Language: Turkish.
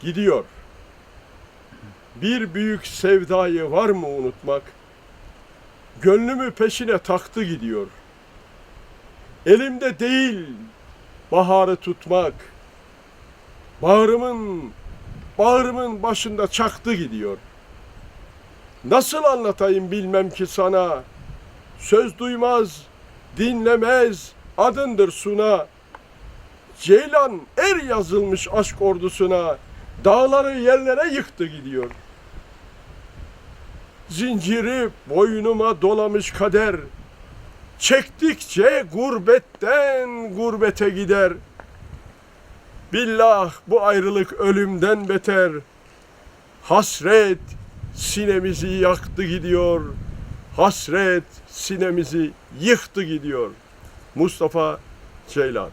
gidiyor. Bir büyük sevdayı var mı unutmak? Gönlümü peşine taktı gidiyor. Elimde değil baharı tutmak. Bağrımın, bağrımın başında çaktı gidiyor. Nasıl anlatayım bilmem ki sana. Söz duymaz, dinlemez, adındır suna. Ceylan er yazılmış aşk ordusuna. Dağları yerlere yıktı gidiyor. Zinciri boynuma dolamış kader. Çektikçe gurbetten gurbete gider. Billah bu ayrılık ölümden beter. Hasret sinemizi yaktı gidiyor. Hasret sinemizi yıktı gidiyor. Mustafa Ceylan